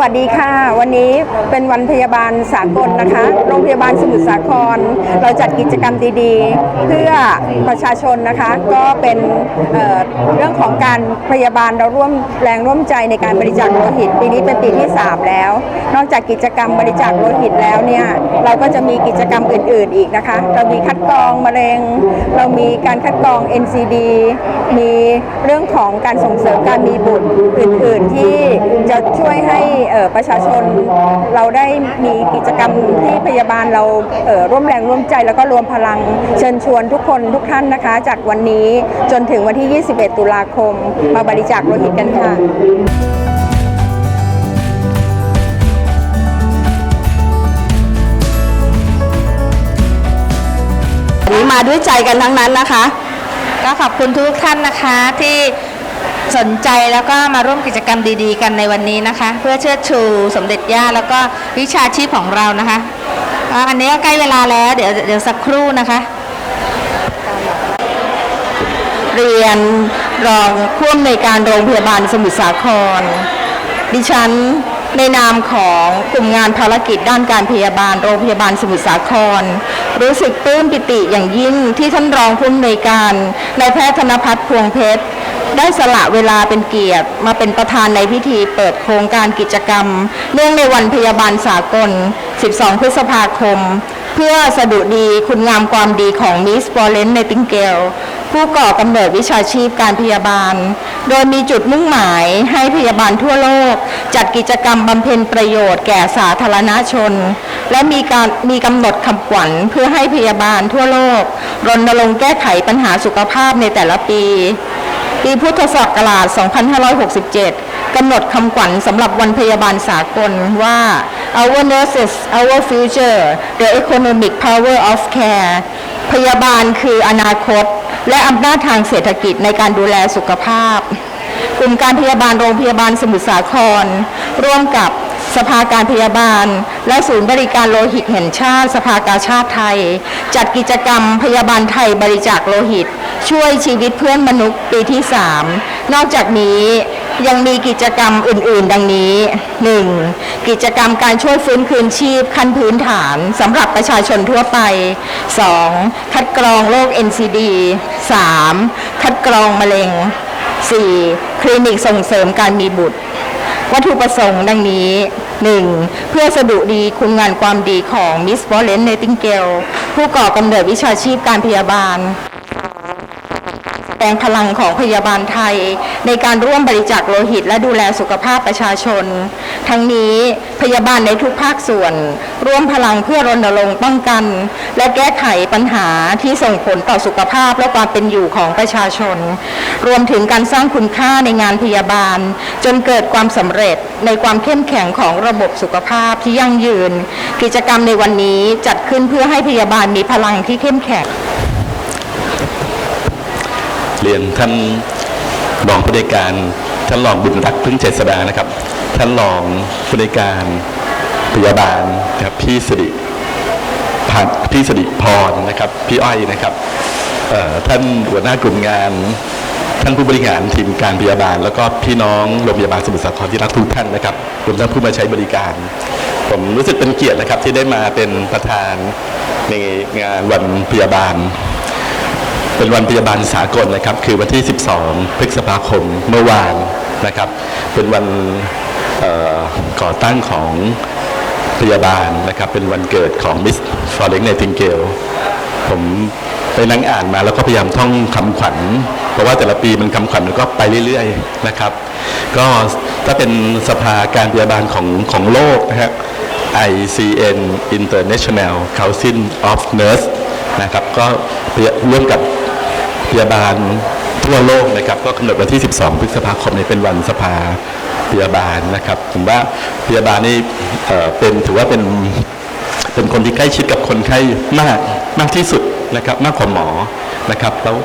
วัสดีค่ะ วันนี้เป็นวันพยาบาลสากลนะคะ โรงพยาบาลสมุทรสาคร เราจัดกิจกรรมดีๆ เพื่อประชาชนนะคะ ก็เป็นเเรื่องของการพยาบาลเราร่วมแรงร่วมใจในการบริจาคโลหิต ปีนี้เป็นปีที่ 3 แล้ว นอกจากกิจกรรมบริจาคโลหิตแล้วเนี่ย เราก็จะมีกิจกรรมอื่น ๆ อีกนะคะ เรามีคัดกรองมะเร็ง เรามีการคัดกรอง NCD มีเรื่องของการส่งเสริมการมีบุตรอื่น ๆ ที่จะช่วยให้ประชาชนเราได้มีกิจกรรมที่พยาบาลเราเร่วมแรงร่วมใจ แล้วก็รวมพลังเชิญชวนทุกคนทุกท่านนะคะ จากวันนี้จนถึงวันที่ 21 ตุลาคม มาบริจาคโลหิตกันค่ะ มาด้วยใจกันทั้งนั้นนะคะ ก็ขอบคุณทุกท่านนะคะที่สนใจแล้วก็มาร่วมกิจกรรมดีๆ กันในวันนี้นะคะ เพื่อเชิดชูสมเด็จย่าแล้วก็วิชาชีพของเรานะคะอ่าอันนี้ก็ใกล้เวลาแล้วเดี๋ยวเดี๋ยวสักครู่นะคะ เรียนรองผู้อำนวยการโรงพยาบาลสมุทรสาคร ดิฉัน ในนามของกลุ่มงานภารกิจด้านการพยาบาลโรงพยาบาลสมุทรสาคร รู้สึกปลื้มปิติอย่างยิ่งที่ท่านรองผู้อำนวยการนายแพทย์ธนพัฒน์พวงเพชรได้สละเวลาเป็นเกียรติมาเป็นประธานในพิธีเปิดโครงการกิจกรรม เนื่องในวันพยาบาลสากล 12 พฤษภาคม เพื่อสดุดีคุณงามความดีของมิส f อ r เรน n ์ n นติงเกล ผู้ก่อกำเนิดวิชาชีพการพยาบาล โดยมีจุดมุ่งหมายให้พยาบาลทั่วโลก จัดกิจกรรมบำเพ็ญประโยชน์แก่สาธารณชน และมีการมีกำหนดคำขวัญเพื่อให้พยาบาลทั่วโลก รณรงค์แก้ไขปัญหาสุขภาพในแต่ละปี ปีพุทธศักราช 2567 กำหนดคำขวัญสำหรับวันพยาบาลสากลว่า Our nurses our future the economic power of care พยาบาลคืออนาคต และอำนาจทางเศรษฐกิจในการดูแลสุขภาพ กลุ่มการพยาบาลโรงพยาบาลสมุทรสาคร ร่วมกับสภาการพยาบาล และศูนย์บริการโลหิตแห่งชาติ สภากาชาติไทย จัดกิจกรรมพยาบาลไทยบริจาคโลหิต ช่วยชีวิตเพื่อนมนุษย์ปีที่ 3 นอกจากนี้ยังมีกิจกรรมอื่น ๆ ดังนี้ 1. กิจกรรมการช่วยฟื้นคืนชีพขั้นพื้นฐานสำหรับประชาชนทั่วไป 2. คัดกรองโรค NCD 3. คัดกรองมะเร็ง 4. คลินิกส่งเสริมการมีบุตร วัตถุประสงค์ดังนี้ 1. เพื่อสดุดีคุณงานความดีของมิส f อ r เรน n ์ n นติงเกลผู้ก่อกำเนิดวิชาชีพการพยาบาล แปลงพลังของพยาบาลไทย ในการร่วมบริจาคโลหิต และดูแลสุขภาพประชาชน ทั้งนี้พยาบาลในทุกภาคส่วน ร่วมพลังเพื่อรณรงค์ป้องกัน และแก้ไขปัญหาที่ส่งผลต่อสุขภาพและความเป็นอยู่ของประชาชน รวมถึงการสร้างคุณค่าในงานพยาบาล จนเกิดความสำเร็จในความเข้มแข็งของระบบสุขภาพที่ยั่งยืน กิจกรรมในวันนี้จัดขึ้นเพื่อให้พยาบาลมีพลังที่เข้มแข็ง เรียนท่านรองผู้ในการท่านรองบุญรักพึ่งเจษดานะครับ ท่านรองผู้ในการพยาบาลนะครับพี่สิริพันพี่สิริพรนะครับ พี่อ้อยนะครับเอ่อท่านหัวหน้ากลุ่มงาน ท่านผู้บริหารทีมการพยาบาล แล้วก็พี่น้องโรงพยาบาลสมุทรสาครที่รักทุกท่านนะครับรวมทั้งผู้มาใช้บริการ ผมรู้สึกเป็นเกียรตินะครับที่ได้มาเป็นประธานในงานวันพยาบาล เป็นวันพยาบาลสากลนะครับ คือวันที่ 12 พฤษภาคมเมื่อวานนะครับ เป็นวันก่อตั้งของพยาบาลนะครับ เป็นวันเกิดของมิสฟอร์เรน n ์ n นติงเกลผมไปนั่งอ่านมาแล้วก็พยายามท่องคำขวัญ เพราะว่าแต่ละปีมันคำขวัญมันก็ไปเรื่อยๆนะครับ ก็ถ้าเป็นสภาการพยาบาลของของโลกนะฮะ ICN International Council of Nurse นะครับ ก็ร่วมกับ พยาบาลทั่วโลกนะครับก็กำหนดวันที่ 12 พฤษภาคมนี้เป็นวันสภาพยาบาลนะครับผมว่าพยาบาลนี่เป็นถือว่าเป็นเป็นคนที่ใกล้ชิดกับคนไข้มากมากที่สุดนะครับมากกว่าหมอนะครับแล้ว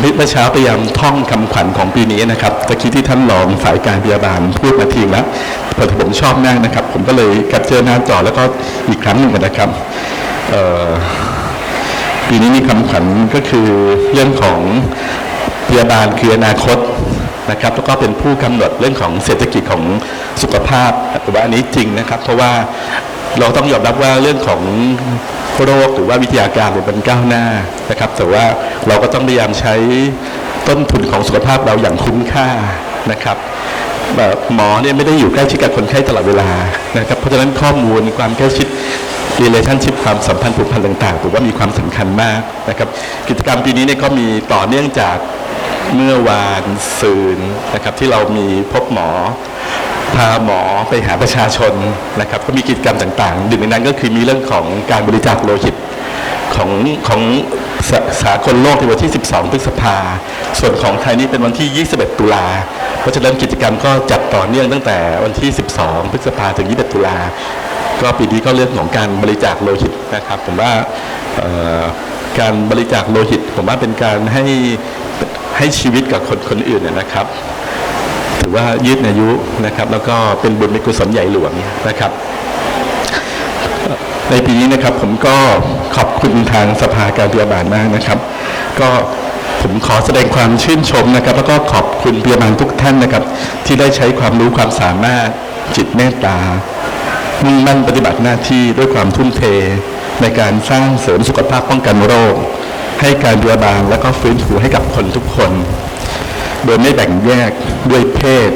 เมื่อเช้าพยายามท่องคำขวัญของปีนี้นะครับตะกี้ที่ท่านรองฝ่ายการพยาบาลพูดมาทีแล้วพอผมชอบมากนะครับ ผมก็เลยแคปเจอร์หน้าจอแล้วก็อีกครั้งหนึ่งนะครับเอ่อ ปีนี้มีคำขวัญก็คือเรื่องของพยาบาลคืออนาคตนะครับแล้วก็เป็นผู้กำหนดเรื่องของเศรษฐกิจของสุขภาพแต่ว่าอันนี้จริงนะครับ เพราะว่าเราต้องยอมรับว่าเรื่องของโรคหรือว่าวิทยาการเนี่ยมันก้าวหน้านะครับ แต่ว่าเราก็ต้องพยายามใช้ต้นทุนของสุขภาพเราอย่างคุ้มค่านะครับแบบหมอเนี่ยไม่ได้อยู่ใกล้ชิดกับคนไข้ตลอดเวลานะครับเพราะฉะนั้นข้อมูลความใกล้ชิด relationship ความสัมพันธ์ผูกพันต่างๆผมว่ามีความสำคัญมากนะครับ กิจกรรมปีนี้เนี่ยก็มีต่อเนื่องจากเมื่อวานซืนนะครับที่เรามีพบหมอพาหมอไปหาประชาชนนะครับก็มีกิจกรรมต่างๆหนึ่งในนั้นก็คือมีเรื่องของการบริจาคโลหิต ของของสสากลโลกในวันที่ 12 พฤษภา ส่วนของไทยนี่เป็นวันที่ 21 ตุลา เพราะฉะนั้นกิจกรรมก็จัดต่อเนื่องตั้งแต่วันที่ 12 พฤษภาถึง 21 ตุลา ก็ปีนี้ก็เรื่องของการบริจาคโลหิตนะครับ ผมว่าการบริจาคโลหิต ผมว่าเป็นการให้ให้ชีวิตกับคนคนอื่นเนยนะครับถือว่ายืดอายุนะครับ แล้วก็เป็นบุญเป็นกุศลใหญ่หลวงนะครับ ในปีนี้นะครับผมก็ขอบคุณทางสภาการพยาบาลมากนะครับ ก็ผมขอแสดงความชื่นชมนะครับ แล้วก็ขอบคุณพยาบาลทุกท่านนะครับ ที่ได้ใช้ความรู้ความสามารถจิตเมตตามุ่งมั่นปฏิบัติหน้าที่ด้วยความทุ่มเท ในการสร้างเสริมสุขภาพป้องกันโรค ให้การพยาบาลและก็ฟื้นฟูให้กับคนทุกคน โดยไม่แบ่งแยกด้วยเพศ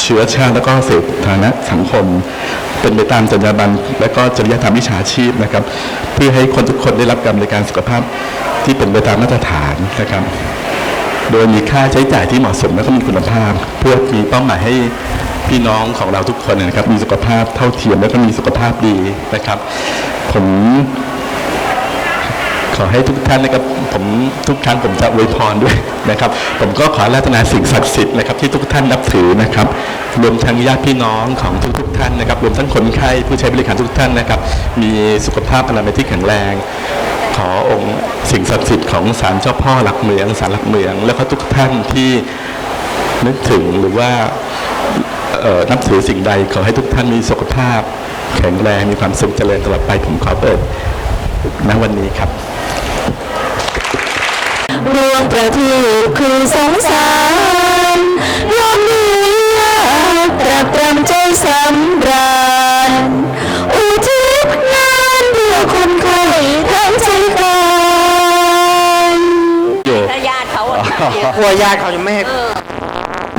เชื้อชาติและก็เสถานะสังคม เป็นไปตามจรรยาบรรณและก็จริยธรรมวิชาชีพนะครับ เพื่อให้คนทุกคนได้รับการบริการสุขภาพที่เป็นไปตามมาตรฐานนะครับ โดยมีค่าใช้จ่ายที่เหมาะสมและก็มีคุณภาพ เพื่อมีเป้าหมายให้พี่น้องของเราทุกคนนะครับ มีสุขภาพเท่าเทียมและก็มีสุขภาพดีนะครับ ผม อให้ทุกท่านนะครับผมทุกครั้งผมจะอวยพรด้วยนะครับ ผมก็ขอรัตนาสิ่งศักดิ์สิทธิ์นะครับที่ทุกท่านนับถือนะครับ รวมทั้งญาติพี่น้องของทุกๆท่านนะครับ รวมทั้งคนไข้ผู้ใช้บริการทุกท่านนะครับ มีสุขภาพอนามัยที่แข็งแรง ขอองค์สิ่งศักดิ์สิทธิ์ของศาลเจ้าพ่อหลักเมืองศาลหลักเมือง แล้วก็ทุกท่านที่นึกถึงหรือว่านับถือสิ่งใดขอให้ทุกท่านมีสุขภาพ แข็งแรงมีความสุขเจริญตลอดไปผมขอเปิด ณวันนี้ครับรวมประทีปคือสงสารยอมเหนื่อยยากตรักตรำใจสำราญอุทิศงานเพื่อคนไข้ทั้งใจกันอยู่ถ้าญาติเขาอะกลัวญาติเขาจะไม่ให้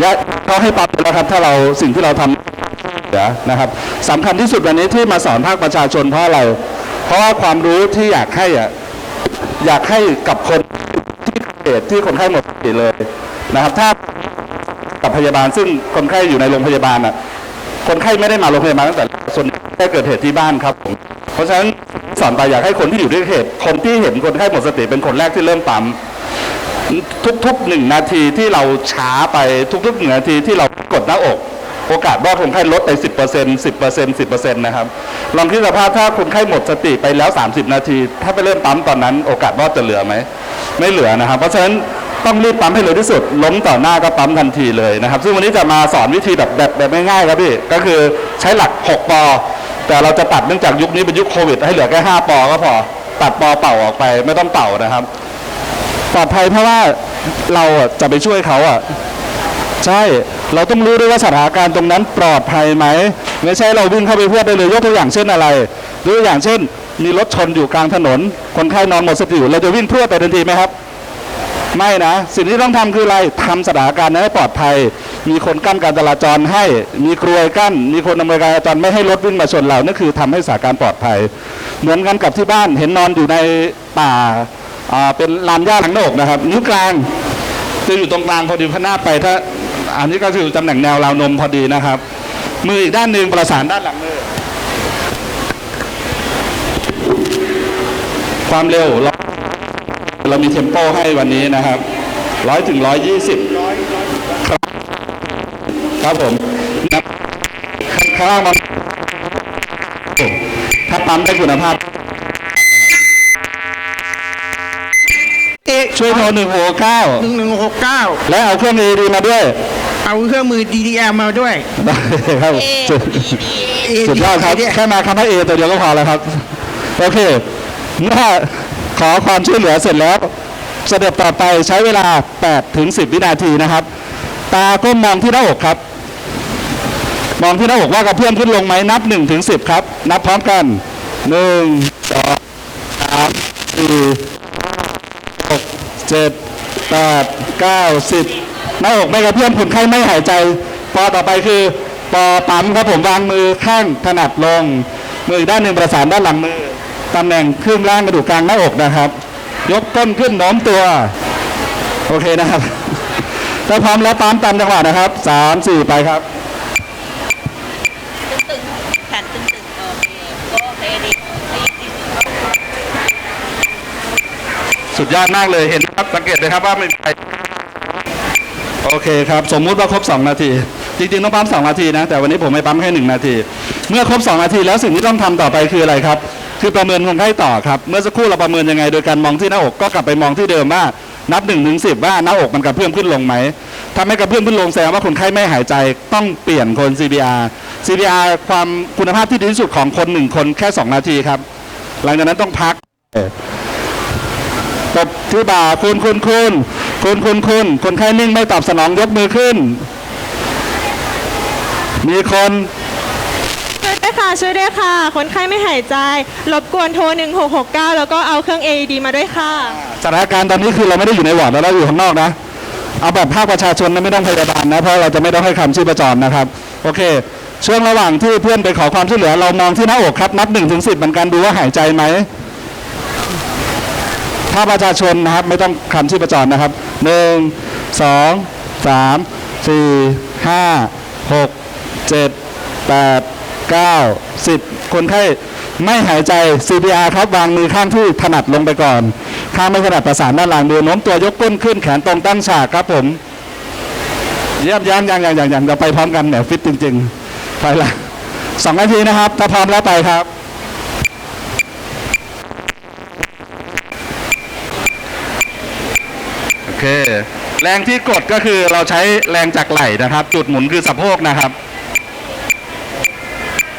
ญาติเขาให้ปรับแล้วครับ ถ้าเราสิ่งที่เราทำเดี๋ยวนะครับสำคัญที่สุดวันนี้ที่มาสอนภาคประชาชนเพราะอะไรเพ ราะว่าความรู้ที่อยากให้อะอยากให้กับคนที่เกิดที่คนไข้หมดสติเลยนะครับ ถ้ากับพยาบาลซึ่งคนไข้อยู่ในโรงพยาบาลอะคนไข้ไม่ได้มาโรงพยาบาลตั้งแต่แรกส่วนใหญ่เกิดเหตุที่บ้านครับผมเพราะฉะนั้นสอนไปอยากให้คนที่อยู่ด้วยเหตุ คนที่เห็นคนไข้หมดสติเป็นคนแรกที่เริ่มปั๊มทุกๆหนึ่งนาทีที่เราช้าไปทุกๆหนึ่งนาทีที่เรากดหน้าอก โอกาสรอดคนไข้ลดไป 10% 10% 10%นะครับลองคิดสภาพถ้าคนไข้หมดสติไปแล้ว 30 นาที ถ้าไปเริ่มปั๊มตอนนั้น โอกาสรอดจะเหลือไหมไม่เหลือนะครับ เพราะฉะนั้นต้องรีบปั๊มให้เร็วที่สุด ล้มต่อหน้าก็ปั๊มทันทีเลยนะครับ ซึ่งวันนี้จะมาสอนวิธีแบบแบบแบบง่ายๆครับพี่ ก็คือใช้หลัก 6 ปอ แต่เราจะตัดเนื่องจากยุคนี้เป็นยุคโควิด ให้เหลือแค่ 5 ปอก็พอ ตัดปอเป่าออกไปไม่ต้องเป่านะครับ ปลอดภัยเพราะว่าเราจะไปช่วยเขาอะ ใช่ เราต้องรู้ด้วยว่าสถานการณ์ตรงนั้นปลอดภัยไหมไม่ใช่เราวิ่งเข้าไปพวดได้เลยยกตัวอย่างเช่นอะไรยกตัวอย่างเช่น มีรถชนอยู่กลางถนน คนไข้นอนหมดสติอยู่เราจะวิ่งพรวดไปทันทีไหมครับ ไม่นะ สิ่งที่ต้องทำคืออะไรทำสถานการณ์นั้นให้ปลอดภัย มีคนกั้นการจราจรให้ มีกรวยกั้น มีคนอำนวยการจราจรไม่ให้รถวิ่งมาชนเรานั่นคือทำให้สถานการณ์ปลอดภัย เหมือนกันกับที่บ้านเห็นนอนอยู่ในป่าเป็นลานหญ้าหลังโหนกนะครับ นิ้วกลางจะอยู่ตรงกลางพอดีพหน้าไปถ้า อันนี้ก็คือตำแหน่งแนวราวนมพอดีนะครับ มืออีกด้านหนึ่งประสานด้านหลังมือ ความเร็วเราเรามีเทมโปให้วันนี้นะครับร้อยถึงร้อยยี่สิบครับผมครับข้างล่างมันถ้าปั๊มได้คุณภาพ ช่วยโทรหนึ่งหกเก้าหนึ่งหนึ่งหกเก้าและเอาเครื่อง AED มาด้วย เอาเครื่องมือ DDR มาด้วยได้ครับสุดสุดยอดครับแค่มาคำว่าเอตัวเดียวก็พอแล้วครับ โอเคเมื่อขอความช่วยเหลือเสร็จแล้ว สเต็ปต่อไปใช้เวลา8ถึง10 วินาทีนะครับ ตาก้มมองที่หน้าอกครับ มองที่หน้าอกว่ากระเพื่อมขึ้นลงไหมนับ1นถึงสิครับ นับพร้อมกัน 1 2 3 4 6 7 8 9 10หน้าอกไม่กระเพื่อมคนไข้ไม่หายใจปอต่อไปคือปอปั๊มครับผมวางมือข้างถนัดลง มือด้านหนึ่งประสานด้านหลังมือตำแหน่งครึ่งล่างกระดูกกลางหน้าอกนะครับ ยกก้นขึ้นโน้มตัว โอเคนะครับถ้าพร้อมแล้วปั๊มตามจังหวะนะครับสามสี่ไปครับ สุดยอดมากเลยเห็นไหมครับสังเกตเลยครับว่าไม่มีใครโอเคครับ สมมุติว่าครบ 2 นาที จริงๆ ต้องปั๊ม2นาทีนะ แต่วันนี้ผมไม่ปั๊มแค่1นาที เมื่อครบ 2 นาทีแล้วสิ่งที่ต้องทำต่อไปคืออะไรครับ คือประเมินคนไข้ต่อครับ เมื่อสักครู่เราประเมินยังไง โดยการมองที่หน้าอกก็กลับไปมองที่เดิมว่านับ1นถึงสิว่าหน้าอกมันกระเพื่อมขึ้นลงไหมถ้าไม่กระเพื่อมขึ้นลงแสดงว่าคนไข้ไม่หายใจต้องเปลี่ยนคน CPR CPR ความคุณภาพที่ดีที่สุดของคนหนึ่งคนแค่ 2 นาทีครับ หลังจากนั้นต้องพัก ตบที่บ่าคุณคุณคุณคุณคุณคุณคนไข้นิ่งไม่ตอบสนองยกมือขึ้น มีคนช่วยด้วยค่ะช่วยด้วยค่ะ คนไข้ไม่หายใจ รบกวนโทร 1669 แล้วก็เอาเครื่อง AED มาด้วยค่ะ สถานการณ์ตอนนี้คือเราไม่ได้อยู่ในวอร์ดแล้วเราอยู่ข้างนอกนะ เอาแบบภาคประชาชนนะไม่ต้องพยาบาลนะ เพราะเราจะไม่ต้องให้คำชีพจรนะครับ โอเค ช่วงระหว่างที่เพื่อนไปขอความช่วยเหลือ เรามองที่หน้าอกครับ นับ1นถึงสิเหมือนกันดูว่าหายใจไหมถ้าประชาชนนะครับ ไม่ต้องคำชีพจรนะครับหนึ่งสองสามสี่ห้าหกเจ็ดแปดเก้าสิบคนไข้ไม่หายใจ CPR ครับวางมือข้างที่ถนัดลงไปก่อน ข้างไม่ถนัดประสานด้านหลังมือโน้มตัวยกก้นขึ้นแขนตรงตั้งฉากครับผมเยี่ยมยังยังยังยังยังเราไปพร้อมกันเนี่ยฟิตจริง ๆ ไปละสองนาทีนะครับถ้าพร้อมแล้วไปครับ เค แรงที่กดก็คือเราใช้แรงจากไหล่นะครับ จุดหมุนคือสะโพกนะครับ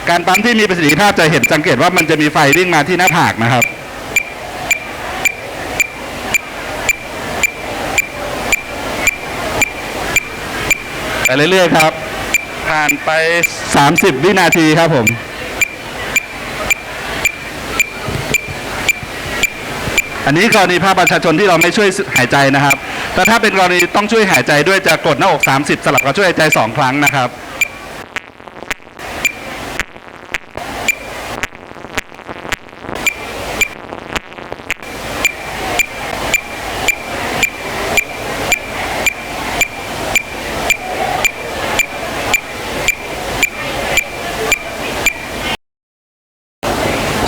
การปั๊มที่มีประสิทธิภาพจะเห็นสังเกตว่ามันจะมีไฟวิ่งมาที่หน้าผากนะครับไปเรื่อยๆครับ ผ่านไป 30 วินาทีครับผมอันนี้กรณีภาคประชาชนที่เราไม่ช่วยหายใจนะครับ แต่ถ้าเป็นกรณีต้องช่วยหายใจด้วยจะกดหน้าอก 30 สลับกับช่วยหายใจ 2 ครั้งนะครับ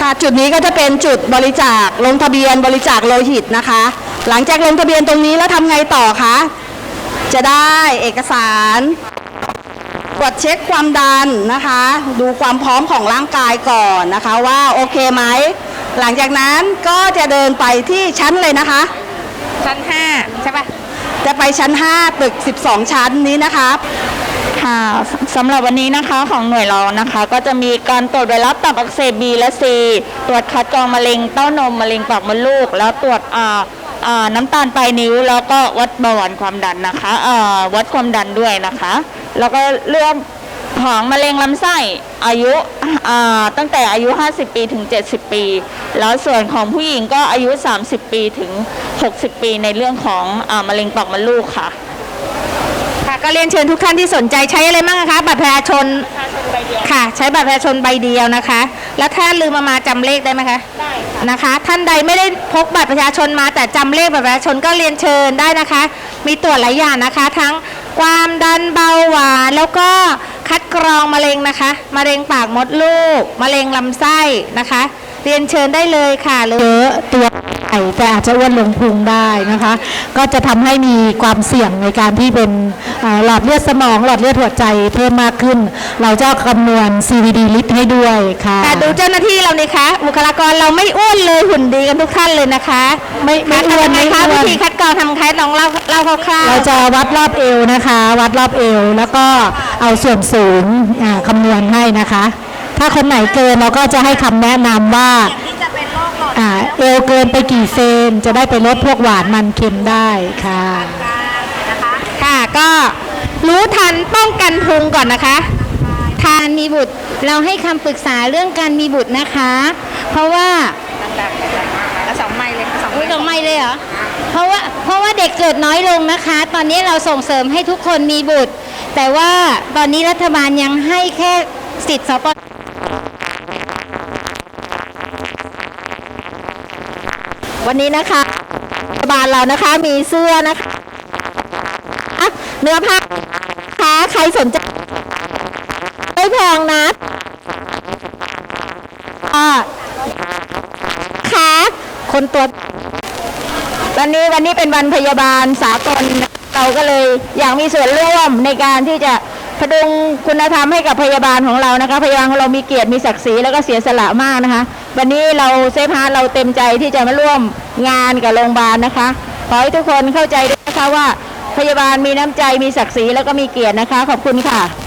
ค่ะจุดนี้ก็จะเป็นจุดบริจาคลงทะเบียนบริจาคโลหิตนะคะ หลังจากลงทะเบียนตรงนี้แล้วทำไงต่อคะ จะได้เอกสารตรวจเช็คความดันนะคะ ดูความพร้อมของร่างกายก่อนนะคะว่าโอเคไหม หลังจากนั้นก็จะเดินไปที่ชั้นเลยนะคะ ชั้น 5 ใช่ปะจะไปชั้น 5 ตึก 12 ชั้นนี้นะคะค่ะสำหรับวันนี้นะคะของหน่วยเรานะคะ ก็จะมีการตรวจไวรัสตับอักเสบ B และ C ตรวจคัดกรองมะเร็งเต้านมมะเร็งปากมดลูก แล้วตรวจอ่าอ่า น้ำตาลปลายนิ้ว แล้วก็วัดเบาหวานความดันนะคะวัดความดันด้วยนะคะ แล้วก็เรื่องของมะเร็งลำไส้อายุตั้งแต่อายุ 50 ปีถึง 70 ปี แล้วส่วนของผู้หญิงก็อายุ 30 ปีถึง 60 ปีในเรื่องของอมะเร็งปากมดลูกค่ะ ก็เรียนเชิญทุกท่านที่สนใจใช้อะไรบ้างนะคะบัตรประชาชนค่ะ ใช้บัตรประชาชนใบเดียวนะคะ แล้วถ้าลืมมามาจำเลขได้ไหมคะได้นะคะ ท่านใดไม่ได้พกบัตรประชาชนมาแต่จำเลขบัตรประชาชนก็เรียนเชิญได้นะคะ มีตรวจหลายอย่างนะคะ ทั้งความดันเบาหวานแล้วก็คัดกรองมะเร็งนะคะมะเร็งปากมดลูกมะเร็งลำไส้นะคะ เรียนเชิญได้เลยค่ะหรือเยอะตัวใหญ่แต่อาจจะอ้วนลงพุงได้นะคะ ก็จะทำให้มีความเสี่ยงในการที่เป็นเอ่อหลอดเลือดสมองหลอดเลือดหัวใจเพิ่มมากขึ้น เราจะคำนวณ CVD ลิตรให้ด้วยค่ะแต่ดูเจ้าหน้าที่เรานี่คะบุคลากรเราไม่อ้วนเลยหุ่นดีกันทุกท่านเลยนะคะ ไม่ไม่อ้วนคัดทำยังงคะไม่อ้วนวิธีคัดกรองทำใครลองเล่าเล่าคร่าวเราจะวัดรอบเอวนะคะ วัดรอบเอวแล้วก็เอาส่วนสูงอ่าคำนวณให้นะคะ ถ้าคนไหนเกินเราก็จะให้คำแนะนำว่าอ่าเอวเกินไปกี่เซนจะได้ไปลดพวกหวานมันเค็มได้ค่ะๆค่ะก็รู้ทันป้องกันพุงก่อนนะคะ ทานมีบุตรเราให้คำปรึกษาเรื่องการมีบุตรนะคะ เพราะว่าแล้วสองไม้เลยสองอุ้ยดอกไม้เลยเหรอเพราะว่าเพราะว่าเด็กเกิดน้อยลงนะคะ ตอนนี้เราส่งเสริมให้ทุกคนมีบุตร แต่ว่าตอนนี้รัฐบาลยังให้แค่สิทธิ์สป วันนี้นะคะรัฐบาลเรานะคะมีเสื้อนะคะะเนื้อผ้าค้าใครสนใจไม่แพงนะอ่าค่ะคนตัววันนี้วันนี้เป็นวันพยาบาลสากลเราก็เลยอยากมีส่วนร่วมในการที่จะพดุงคุณธรรมให้กับพยาบาลของเรานะคะ พยาบาลของเรามีเกียรติมีศักดิ์ศรีแล้วก็เสียสละมากนะคะ วันนี้เราเซฟฮาร์เราเต็มใจที่จะมาร่วมงานกับโรงพยาบาลนะคะ ขอให้ทุกคนเข้าใจด้วยนะคะว่าพยาบาลมีน้ำใจมีศักดิ์ศรีแล้วก็มีเกียรตินะคะ ขอบคุณค่ะ